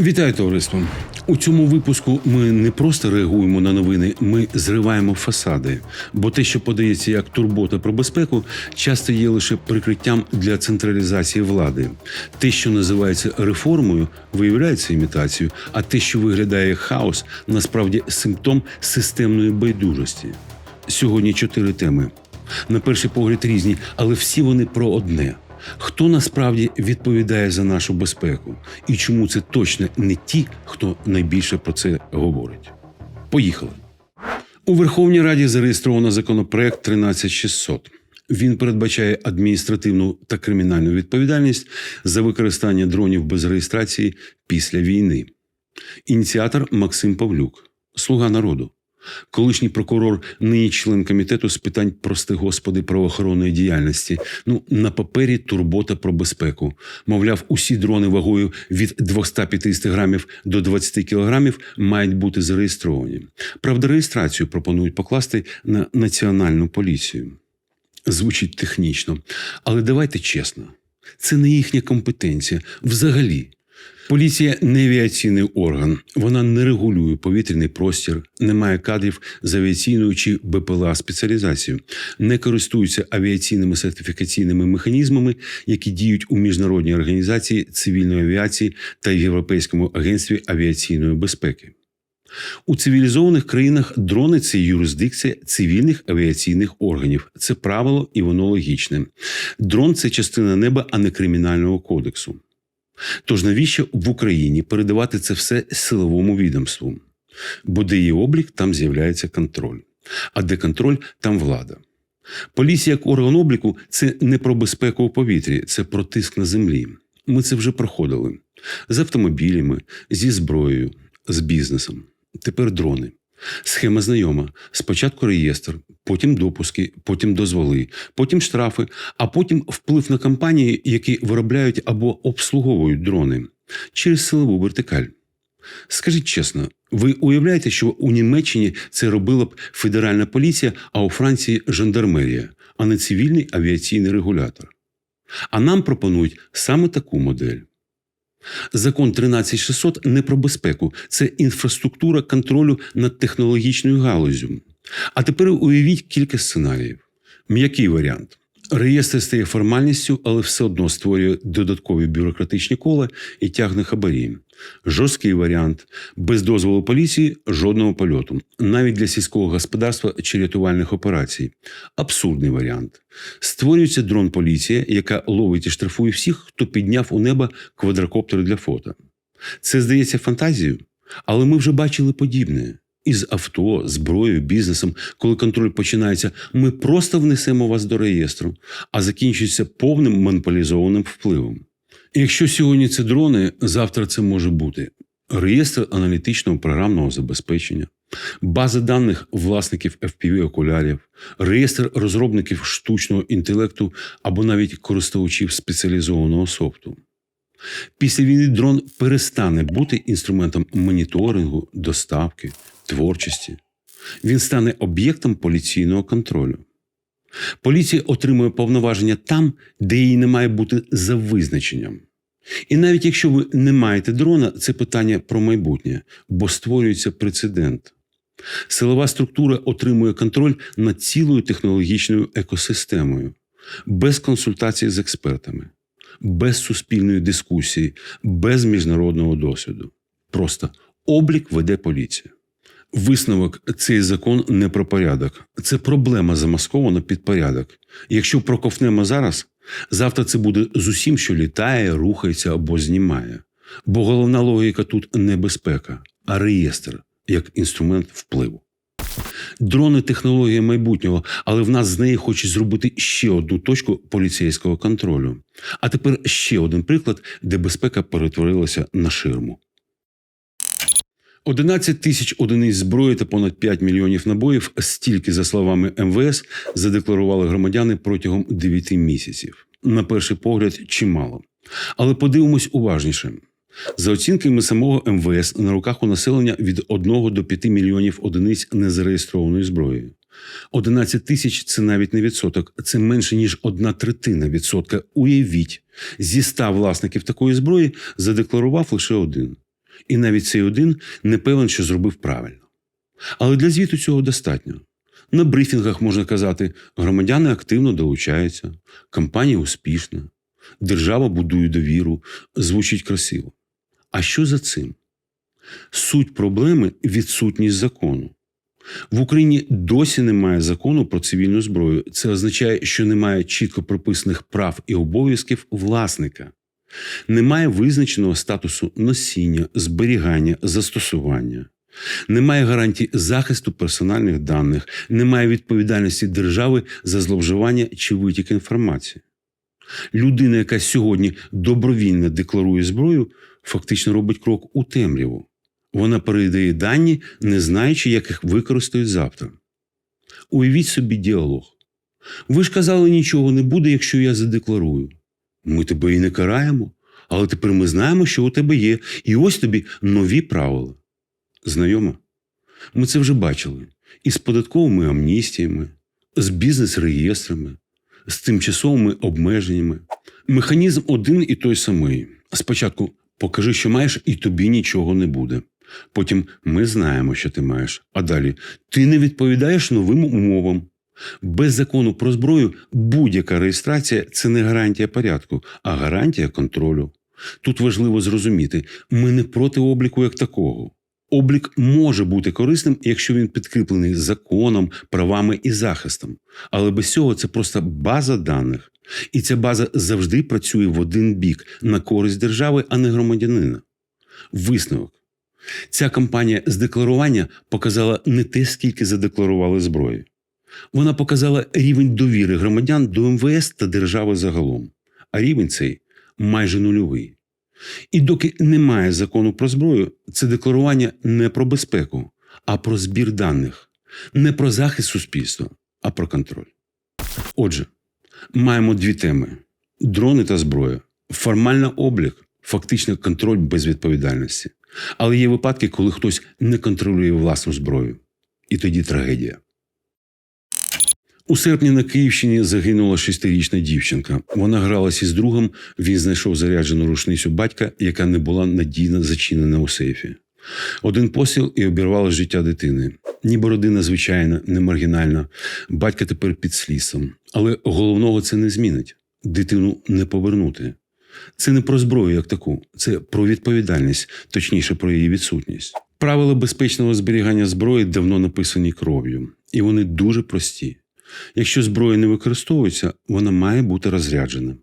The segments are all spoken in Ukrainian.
Вітаю товариство! У цьому випуску ми не просто реагуємо на новини, ми зриваємо фасади. Бо те, що подається як турбота про безпеку, часто є лише прикриттям для централізації влади. Те, що називається реформою, виявляється імітацією, а те, що виглядає хаос, насправді симптом системної байдужості. Сьогодні чотири теми. На перший погляд різні, але всі вони про одне. Хто насправді відповідає за нашу безпеку, і чому це точно не ті, хто найбільше про це говорить? Поїхали. У Верховній Раді зареєстровано законопроект 13600. Він передбачає адміністративну та кримінальну відповідальність за використання дронів без реєстрації після війни. Ініціатор Максим Павлюк, слуга народу. Колишній прокурор, нині член комітету з питань, прости господи, правоохоронної діяльності. Ну, на папері турбота про безпеку. Мовляв, усі дрони вагою від 250 грамів до 20 кілограмів мають бути зареєстровані. Правда, реєстрацію пропонують покласти на національну поліцію. Звучить технічно, але давайте чесно, це не їхня компетенція взагалі. Поліція не авіаційний орган, вона не регулює повітряний простір, не має кадрів з авіаційною чи БПЛА спеціалізацією, не користується авіаційними сертифікаційними механізмами, які діють у міжнародній організації цивільної авіації та Європейському агентстві авіаційної безпеки. У цивілізованих країнах дрони це юрисдикція цивільних авіаційних органів. Це правило і воно логічне. Дрон це частина неба, а не кримінального кодексу. Тож навіщо в Україні передавати це все силовому відомству? Бо де є облік, там з'являється контроль. А де контроль, там влада. Поліція як орган обліку це не про безпеку у повітрі, це про тиск на землі. Ми це вже проходили з автомобілями, зі зброєю, з бізнесом. Тепер дрони. Схема знайома: спочатку реєстр, потім допуски, потім дозволи, потім штрафи, а потім вплив на компанії, які виробляють або обслуговують дрони через силову вертикаль. Скажіть чесно, ви уявляєте, що у Німеччині це робила б федеральна поліція, а у Франції жандармерія, а не цивільний авіаційний регулятор? А нам пропонують саме таку модель. Закон 13600 не про безпеку, це інфраструктура контролю над технологічною галузю. А тепер уявіть кілька сценаріїв. М'який варіант. Реєстр стає формальністю, але все одно створює додаткові бюрократичні кола і тягне хабарі. Жорсткий варіант без дозволу поліції жодного польоту, навіть для сільського господарства чи рятувальних операцій. Абсурдний варіант. Створюється дрон поліція, яка ловить і штрафує всіх, хто підняв у небо квадрокоптер для фото. Це здається фантазією, але ми вже бачили подібне. Із авто, зброєю, бізнесом, коли контроль починається, ми просто внесемо вас до реєстру, а закінчується повним монополізованим впливом. І Якщо сьогодні це дрони, завтра це може бути реєстр аналітичного програмного забезпечення, база даних власників fpv окулярів, реєстр розробників штучного інтелекту або навіть користувачів спеціалізованого софту. Після війни дрон перестане бути інструментом моніторингу, доставки, творчості. Він стане об'єктом поліційного контролю. Поліція отримує повноваження там, де її не має бути за визначенням. І навіть якщо ви не маєте дрона, це питання про майбутнє, бо створюється прецедент. Силова структура отримує контроль над цілою технологічною екосистемою, без консультацій з експертами, без суспільної дискусії, без міжнародного досвіду. Просто облік веде поліція. Висновок цей закон не про порядок. Це проблема замаскована під порядок. Якщо проковтнемо зараз, завтра це буде з усім, що літає, рухається або знімає. Бо головна логіка тут не безпека, а реєстр як інструмент впливу. Дрони технологія майбутнього, але в нас з неї хочуть зробити ще одну точку поліцейського контролю. А тепер ще один приклад, де безпека перетворилася на ширму. 11 тисяч одиниць зброї та понад 5 мільйонів набоїв стільки, за словами МВС, задекларували громадяни протягом 9 місяців. На перший погляд, чимало. Але подивимось уважніше. За оцінками самого МВС, на руках у населення від 1 до 5 мільйонів одиниць незареєстрованої зброї. 11 тисяч це навіть не відсоток, це менше ніж одна третина відсотка. Уявіть, зі 100 власників такої зброї задекларував лише один. І навіть цей один не певен, що зробив правильно. Але для звіту цього достатньо. На брифінгах можна казати, громадяни активно долучаються, кампанія успішна, держава будує довіру, звучить красиво. А що за цим? Суть проблеми відсутність закону. В Україні досі немає закону про цивільну зброю. Це означає, що немає чітко прописаних прав і обов'язків власника, немає визначеного статусу носіння, зберігання, застосування. Немає гарантій захисту персональних даних, немає відповідальності держави за зловживання чи витік інформації. Людина, яка сьогодні добровільно декларує зброю, фактично робить крок у темряву. Вона передає дані, не знаючи, як їх використають завтра. Уявіть собі діалог. Ви ж казали, нічого не буде, якщо я задекларую. Ми тебе і не караємо, але тепер ми знаємо, що у тебе є, і ось тобі нові правила. Знайомо? Ми це вже бачили і з податковими амністіями, з бізнес-реєстрами, з тимчасовими обмеженнями. Механізм один і той самий. Спочатку покажи, що маєш, і тобі нічого не буде. Потім ми знаємо, що ти маєш. А далі ти не відповідаєш новим умовам. Без закону про зброю будь-яка реєстрація це не гарантія порядку, а гарантія контролю. Тут важливо зрозуміти, ми не проти обліку як такого. Облік може бути корисним, якщо він підкріплений законом, правами і захистом. Але без цього це просто база даних. І ця база завжди працює в один бік на користь держави, а не громадянина. Висновок. Ця кампанія з декларування показала не те, скільки задекларували зброї. Вона показала рівень довіри громадян до МВС та держави загалом. А рівень цей майже нульовий. І доки немає закону про зброю, це декларування не про безпеку, а про збір даних, не про захист суспільства, а про контроль. Отже, маємо дві теми: дрони та зброя, формально облік, фактично контроль без відповідальності. Але є випадки, коли хтось не контролює власну зброю. І тоді трагедія. У серпні на Київщині загинула шестирічна дівчинка. Вона гралася із другом. Він знайшов заряджену рушницю батька, яка не була надійно зачинена у сейфі. Один посіл і обірвало життя дитини. Ніби родина звичайна, не маргінальна. Батька тепер під слісом. Але головного це не змінить. Дитину не повернути. Це не про зброю як таку, це про відповідальність, точніше про її відсутність. Правила безпечного зберігання зброї давно написані кров'ю, і вони дуже прості. Якщо зброя не використовується, вона має бути розряджена.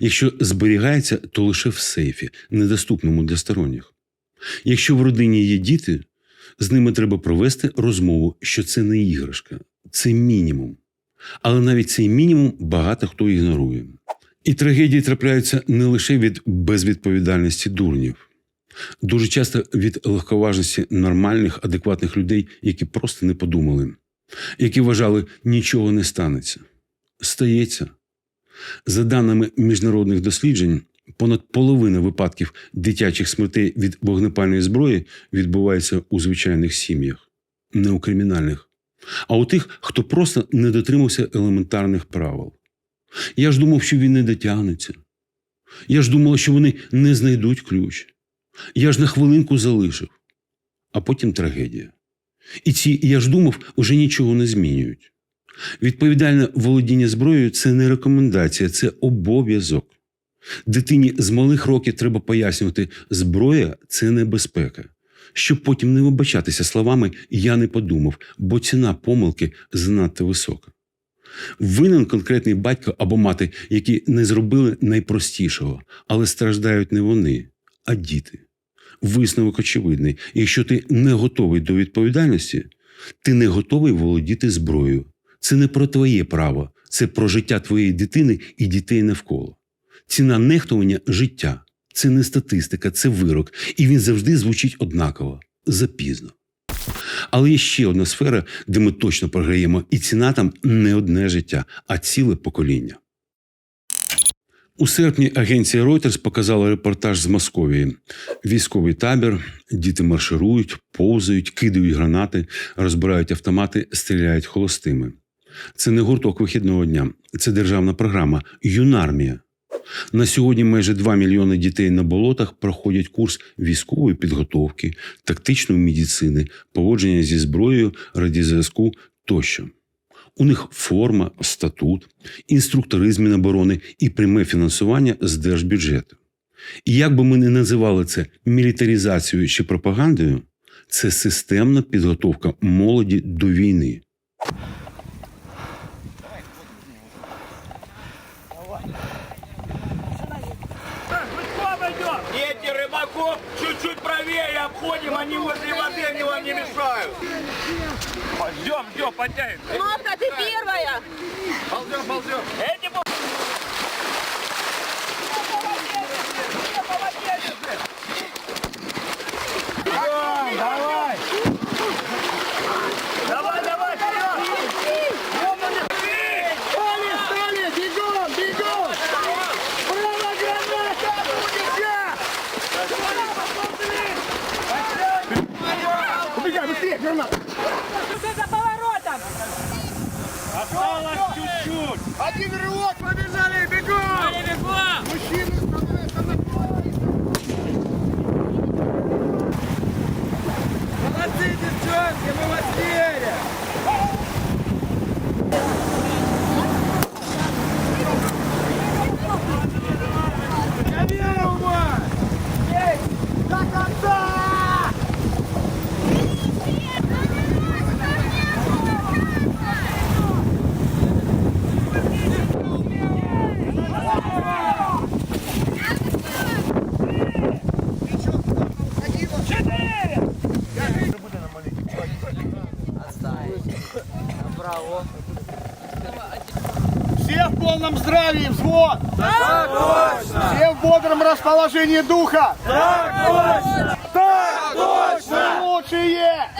Якщо зберігається, то лише в сейфі, недоступному для сторонніх. Якщо в родині є діти, з ними треба провести розмову, що це не іграшка, це мінімум. Але навіть цей мінімум багато хто ігнорує. І трагедії трапляються не лише від безвідповідальності дурнів, дуже часто від легковажності нормальних, адекватних людей, які просто не подумали, які вважали, нічого не станеться. Стається. За даними міжнародних досліджень, понад половина випадків дитячих смертей від вогнепальної зброї відбувається у звичайних сім'ях, не у кримінальних, а у тих, хто просто не дотримався елементарних правил. Я ж думав, що він не дотягнеться. Я ж думала, що вони не знайдуть ключ. Я ж на хвилинку залишив, а потім трагедія. І ці я ж думав уже нічого не змінюють. Відповідальне володіння зброєю це не рекомендація, це обов'язок. Дитині з малих років треба пояснювати, зброя це небезпека, щоб потім не вибачатися словами Я не подумав, бо ціна помилки занадто висока. Винен конкретний батько або мати, які не зробили найпростішого, але страждають не вони, а діти. Висновок очевидний. Якщо ти не готовий до відповідальності, ти не готовий володіти зброєю. Це не про твоє право, це про життя твоєї дитини і дітей навколо. Ціна нехтування життя. Це не статистика, це вирок, і він завжди звучить однаково запізно. Але є ще одна сфера, де ми точно програємо, і ціна там не одне життя, а ціле покоління. У серпні агенція Reuters показала репортаж з Московії. Військовий табір, діти марширують, повзають, кидають гранати, розбирають автомати, стріляють холостими. Це не гурток вихідного дня, це державна програма Юнармія. На сьогодні майже 2 мільйони дітей на болотах проходять курс військової підготовки, тактичної медицини, поводження зі зброєю, радіозв'язку тощо. У них форма, статут, інструктори з Міноборони і пряме фінансування з держбюджету. І як би ми не називали це мілітарізацією чи пропагандою, це системна підготовка молоді до війни. рыбаков чуть-чуть правее обходим, они возле воды, они вам не мешают. Ждем, ждем, подтянем. Кнопка, ты первая! Ползем, ползем. Все в полном здравии, взвод! Так точно! Все в бодром расположении духа! Так точно! Так точно! Лучшие!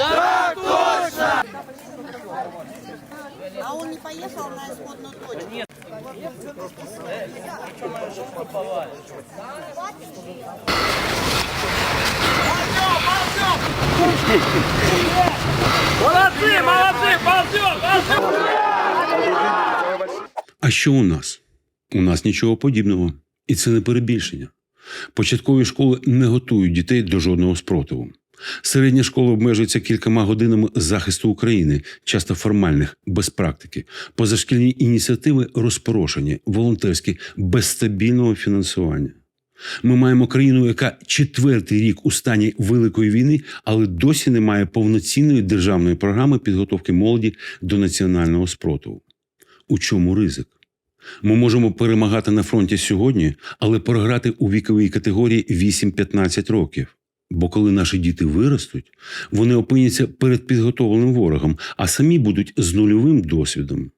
А он не поехал на исходную точку. Молодцы, молодцы, ползем, ползем! А що у нас? У нас нічого подібного. І це не перебільшення. Початкові школи не готують дітей до жодного спротиву. Середня школа обмежується кількома годинами захисту України, часто формальних, без практики. Позашкільні ініціативи розпорошені, волонтерські, без стабільного фінансування. Ми маємо країну, яка четвертий рік у стані великої війни, але досі не має повноцінної державної програми підготовки молоді до національного спротиву. У чому ризик? Ми можемо перемагати на фронті сьогодні, але програти у віковій категорії 8-15 років. Бо коли наші діти виростуть, вони опиняться перед підготовленим ворогом, а самі будуть з нульовим досвідом.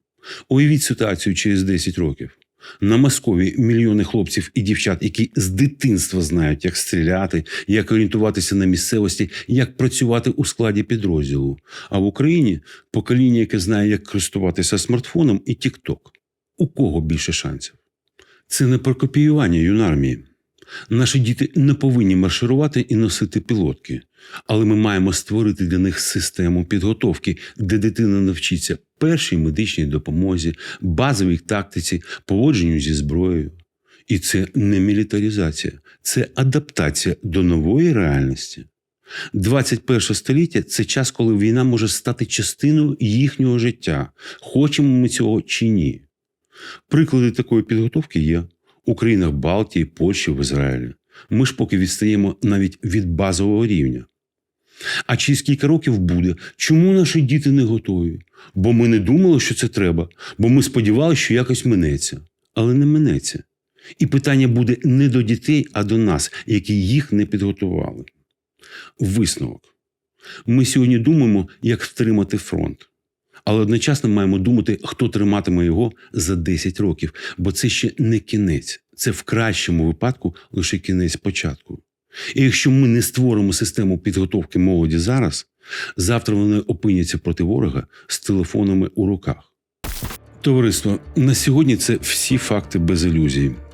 Уявіть ситуацію через 10 років. На Москові мільйони хлопців і дівчат, які з дитинства знають, як стріляти, як орієнтуватися на місцевості, як працювати у складі підрозділу. А в Україні покоління, яке знає, як користуватися смартфоном і Тік-Ток. У кого більше шансів? Це не про копіювання юнармії. Наші діти не повинні марширувати і носити пілотки, але ми маємо створити для них систему підготовки, де дитина навчиться першій медичній допомозі, базовій тактиці, поводженню зі зброєю. І це не мілітаризація, це адаптація до нової реальності. 21 століття це час, коли війна може стати частиною їхнього життя, хочемо ми цього чи ні. Приклади такої підготовки є у країнах Балтії, Польщі, в Ізраїлі. Ми ж поки відстаємо навіть від базового рівня. А через кілька років буде, чому наші діти не готові? Бо ми не думали, що це треба, бо ми сподівалися, що якось минеться. Але не минеться. І питання буде не до дітей, а до нас, які їх не підготували. Висновок. Ми сьогодні думаємо, як втримати фронт. Але одночасно маємо думати, хто триматиме його за 10 років, бо це ще не кінець, це в кращому випадку лише кінець початку. І якщо ми не створимо систему підготовки молоді зараз, завтра вони опиняться проти ворога з телефонами у руках. Товариство, на сьогодні це всі факти без ілюзій.